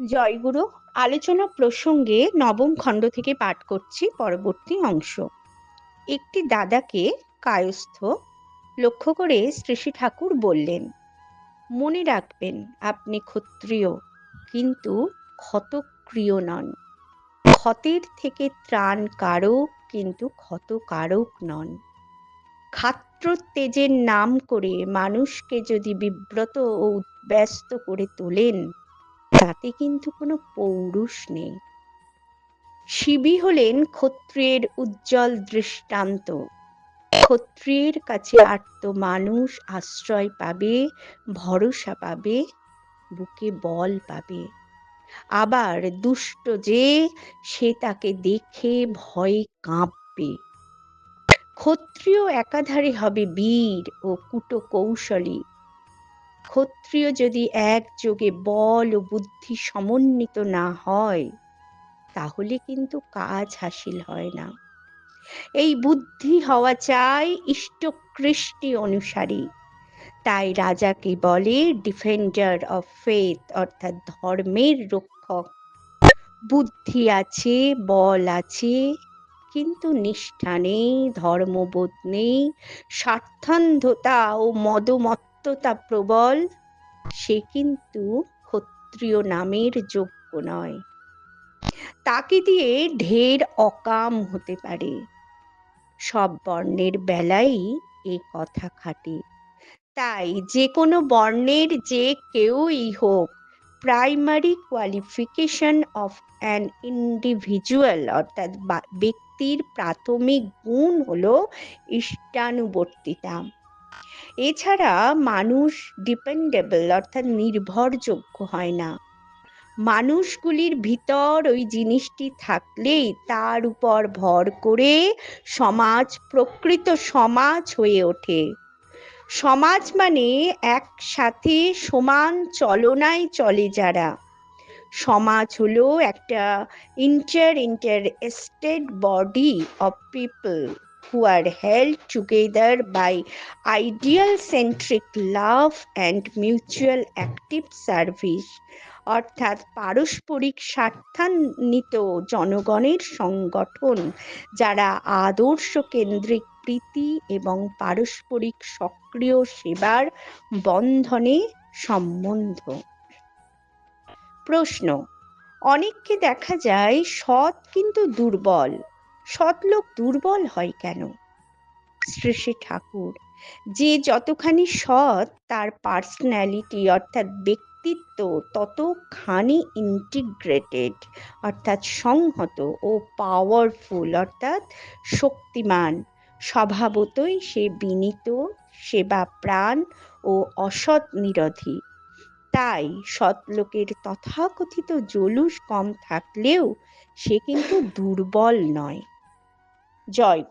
জয়গুরু, আলোচনা প্রসঙ্গে নবম খণ্ড থেকে পাঠ করছি, পরবর্তী অংশ। একটি দাদাকে কায়স্থ লক্ষ্য করে শ্রী শ্রী ঠাকুর বললেন, মনে রাখবেন, আপনি ক্ষত্রিয়, কিন্তু ক্ষতক্রিয় নন। ক্ষতের থেকে ত্রাণ কারক, কিন্তু ক্ষতকারক নন। খাত্র তেজের নাম করে মানুষকে যদি বিব্রত ও উদ্ব্যস্ত করে তোলেন তাতে কিন্তু কোনো পৌরুষ নেই। শিবি হলেন ক্ষত্রিয়ের উজ্জ্বল দৃষ্টান্ত। ক্ষত্রিয়ের কাছে আর্ত মানুষ আশ্রয় পাবে, ভরসা পাবে, বুকে বল পাবে। আবার দুষ্ট যে, সে তাকে দেখে ভয়ে কাঁপবে। ক্ষত্রিয় একাধারে হবে বীর ও কুটো কৌশলী ক্ষত্রিয় যদি একযোগে বল ও বুদ্ধি সমন্বিত না হয়, তাহলে কিন্তু কাজ হাসিল হয় না। এই বুদ্ধি হওয়া চাই ইষ্টকৃষ্টি অনুসারী। তাই রাজাকে বলে ডিফেন্ডার অফ ফেথ, অর্থাৎ ধর্মের রক্ষক। বুদ্ধি আছে, বল আছে, কিন্তু নিষ্ঠা নেই, ধর্মবোধ নেই, স্বার্থান্ধতা ও মদমত্ত আত্মতা প্রবল, সে কিন্তু ক্ষত্রিয় নামের যোগ্য নয়। তাকে দিয়ে ঢের অকাম হতে পারে। সব বর্ণের বেলাই এ কথা খাটে। তাই যে কোনো বর্ণের যে কেউই হোক primary qualification of an individual অর্থাৎ ব্যক্তির প্রাথমিক গুণ হলো ইষ্টানুবর্তিতা। এছাড়া মানুষ ডিপেন্ডেবল অর্থাৎ নির্ভরযোগ্য হয় না। মানুষগুলির ভিতর ওই জিনিসটি থাকলেই তার উপর ভর করে সমাজ, প্রকৃত সমাজ হয়ে ওঠে। সমাজ মানে একসাথে সমান চলনায় চলে যারা। সমাজ হলো একটা inter interested body of people who are held together by ideal centric love and mutual active service, অর্থাৎ পারস্পরিক স্বার্থান্বিত জনগণের সংগঠন, যারা আদর্শ কেন্দ্রিক প্রীতি এবং পারস্পরিক সক্রিয় সেবার বন্ধনে সম্বন্ধ। প্রশ্ন, অনেককে দেখা যায় সৎ কিন্তু দুর্বল। সৎলোক দুর্বল হয় কেন? শ্রী শ্রী ঠাকুর, যে যতখানি সৎ, তার পার্সোনালিটি অর্থাৎ ব্যক্তিত্ব ততখানি ইন্টিগ্রেটেড অর্থাৎ সংহত ও পাওয়ারফুল অর্থাৎ শক্তিমান। স্বভাবতই সে বিনীত, সেবা প্রাণ ও অসৎ নিরধী। তাই সৎলোকের তথাকথিত জলুস কম থাকলেও সে কিন্তু দুর্বল নয়। জয়